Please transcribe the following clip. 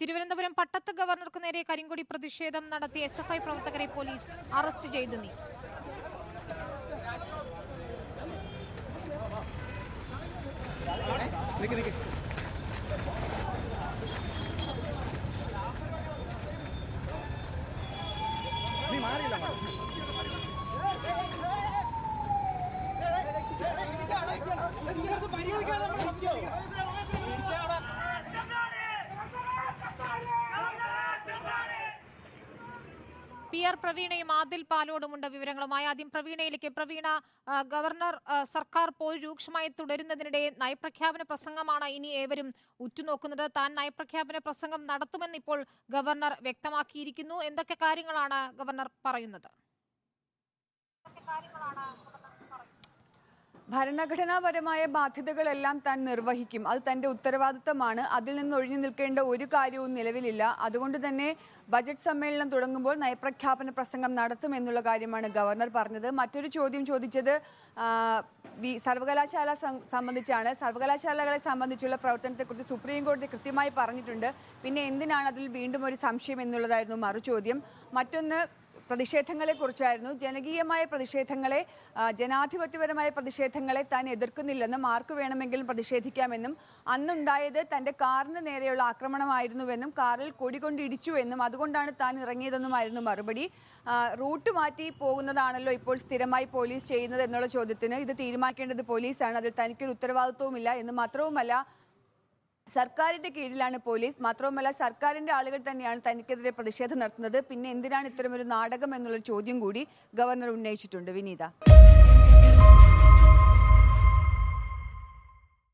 തിരുവനന്തപുരം പട്ടത്ത് ഗവർണർക്ക് നേരെ കരിങ്കൊടി പ്രതിഷേധം നടത്തിയ എസ് എഫ് ഐ പ്രവർത്തകരെ പോലീസ് അറസ്റ്റ് ചെയ്ത് നീക്കി. പി ആർ പ്രവീണയും ആദിൽ പാലോടുമുണ്ട് വിവരങ്ങളുമായി. ആദ്യം പ്രവീണയിലേക്ക്. പ്രവീണ ഗവർണർ സർക്കാർ പോയി രൂക്ഷമായി തുടരുന്നതിനിടെ നയപ്രഖ്യാപന പ്രസംഗമാണ് ഇനി ഏവരും ഉറ്റുനോക്കുന്നത്. താൻ നയപ്രഖ്യാപന പ്രസംഗം നടത്തുമെന്ന് ഇപ്പോൾ ഗവർണർ വ്യക്തമാക്കിയിരിക്കുന്നു. എന്തൊക്കെ കാര്യങ്ങളാണ് ഗവർണർ പറയുന്നത്? ഭരണഘടനാപരമായ ബാധ്യതകളെല്ലാം താൻ നിർവഹിക്കും. അത് തന്റെ ഉത്തരവാദിത്തമാണ്. അതിൽ നിന്ന് ഒഴിഞ്ഞു നിൽക്കേണ്ട ഒരു കാര്യവും നിലവിലില്ല. അതുകൊണ്ട് തന്നെ ബജറ്റ് സമ്മേളനം തുടങ്ങുമ്പോൾ നയപ്രഖ്യാപന പ്രസംഗം നടത്തുമെന്നുള്ള കാര്യമാണ് ഗവർണർ പറഞ്ഞത്. മറ്റൊരു ചോദ്യം ചോദിച്ചത് സർവകലാശാല സംബന്ധിച്ചാണ്. സർവകലാശാലകളെ സംബന്ധിച്ചുള്ള പ്രവർത്തനത്തെക്കുറിച്ച് സുപ്രീം കോടതി കൃത്യമായി പറഞ്ഞിട്ടുണ്ട്. പിന്നെ എന്തിനാണ് അതിൽ വീണ്ടും ഒരു സംശയം എന്നുള്ളതായിരുന്നു മറുചോദ്യം. മറ്റൊന്ന് പ്രതിഷേധങ്ങളെ കുറിച്ചായിരുന്നു ജനകീയമായ പ്രതിഷേധങ്ങളെ ജനാധിപത്യപരമായ പ്രതിഷേധങ്ങളെ താൻ എതിർക്കുന്നില്ലെന്നും ആർക്ക് വേണമെങ്കിലും പ്രതിഷേധിക്കാമെന്നും അന്നുണ്ടായത് തന്റെ കാറിന് നേരെയുള്ള ആക്രമണമായിരുന്നുവെന്നും കാറിൽ കൊടികൊണ്ട് ഇടിച്ചുവെന്നും അതുകൊണ്ടാണ് താൻ ഇറങ്ങിയതെന്നുമായിരുന്നു മറുപടി. റൂട്ട് മാറ്റി പോകുന്നതാണല്ലോ ഇപ്പോൾ സ്ഥിരമായി പോലീസ് ചെയ്യുന്നത് എന്നുള്ള ചോദ്യത്തിന് ഇത് തീരുമാനിക്കേണ്ടത് പോലീസാണ്. അതിൽ തനിക്കൊരു ഉത്തരവാദിത്വവുമില്ല എന്ന് മാത്രവുമല്ല സർക്കാരിന്റെ കീഴിലാണ് പോലീസ്. മാത്രവുമല്ല സർക്കാരിന്റെ ആളുകൾ തന്നെയാണ് തനിക്കെതിരെ പ്രതിഷേധം നടത്തുന്നത്. പിന്നെ എന്തിനാണ് ഇത്തരമൊരു നാടകം എന്നുള്ള ചോദ്യം കൂടി ഗവർണർ ഉന്നയിച്ചിട്ടുണ്ട്. വിനീത.